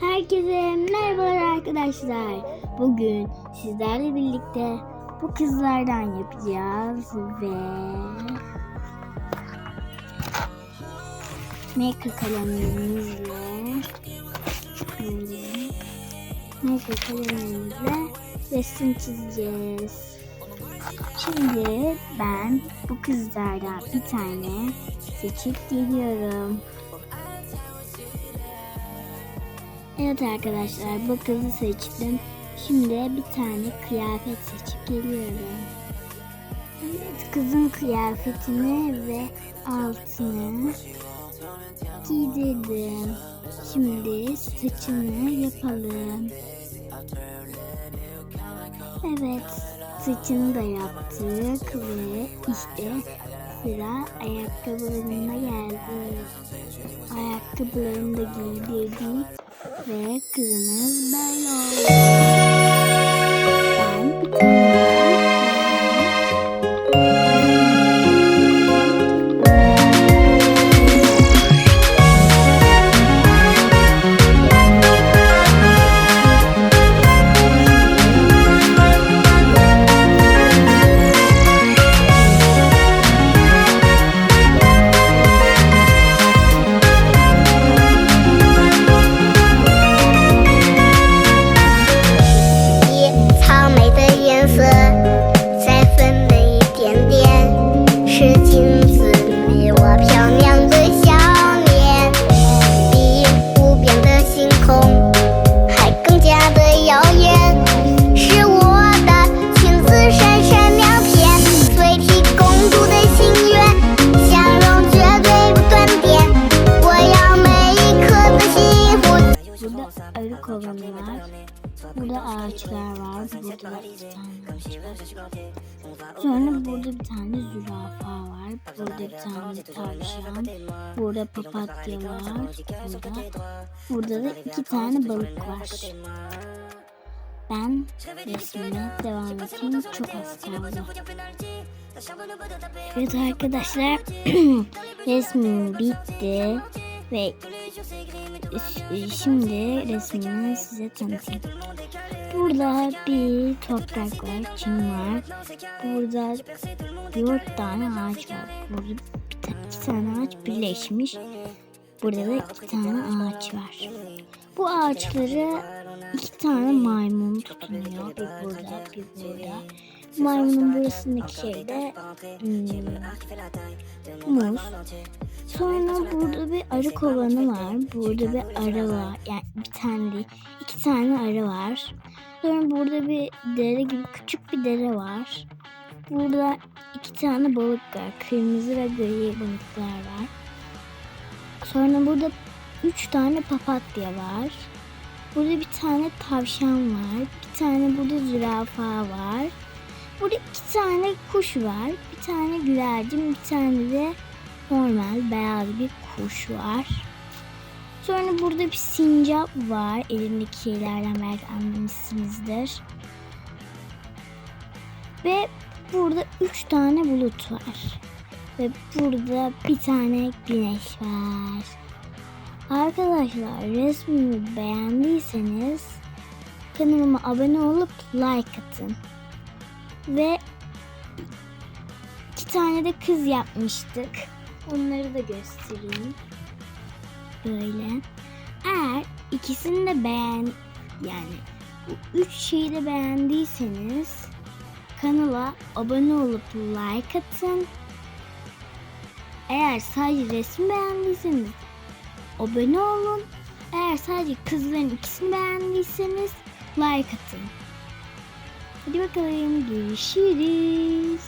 Herkese merhabalar arkadaşlar. Bugün sizlerle birlikte bu kızlardan yapacağız ve Maker kalemlerimizle Maker kalemlerimizle resim çizeceğiz. Şimdi ben bu kızlardan bir tane seçip geliyorum. Evet arkadaşlar bu kızı seçtim. Şimdi bir tane kıyafet seçip geliyorum. Evet kızın kıyafetini ve altını giydirdim. Şimdi saçını yapalım. Evet saçını da yaptık ve işte sıra ayakkabılarına geldi. Ayakkabılarını da giydirdik ve kızımız böyle var. Burada ağaçlar var. Burada da iki tane. Sonra burada bir tane zürafa var. Burada bir tane tavşan. Burada papatya var. Burada. Burada da iki tane balık var. Ben resmime devam edeyim. Çok az kaldı. Evet arkadaşlar resmim bitti ve şimdi resmimi size tanıtayım. Burada bir toprak var, çim var. Burada dört tane ağaç var. Burada bir ta- iki tane ağaç birleşmiş. Burada da iki tane ağaç var. Bu ağaçları iki tane maymun tutunuyor. Bir burada, bir burada. Maymunun burasındaki şey de hmm, muz. Sonra burada bir arı kovanı var. Burada bir arı var. Yani bir tane değil. iki tane arı var. Sonra burada bir dere gibi küçük bir dere var. Burada iki tane balık var. Kırmızı ve gri balıklar var. Sonra burada üç tane papatya var. Burada bir tane tavşan var. Bir tane burada zürafa var. Burada iki tane kuş var. Bir tane güvercin, bir tane de normal beyaz bir kuş var. Sonra burada bir sincap var. Elimdeki şeylerden belki anlamışsınızdır. Ve burada üç tane bulut var. Ve burada bir tane güneş var. Arkadaşlar resmimi beğendiyseniz kanalıma abone olup like atın. Ve iki tane de kız yapmıştık. Onları da göstereyim. Böyle. Eğer ikisini de beğen yani bu üç şeyi de beğendiyseniz kanala abone olup like atın. Eğer sadece resim beğendiyseniz abone olun. Eğer sadece kızların ikisini beğendiyseniz like atın. Hadi bakalım görüşürüz.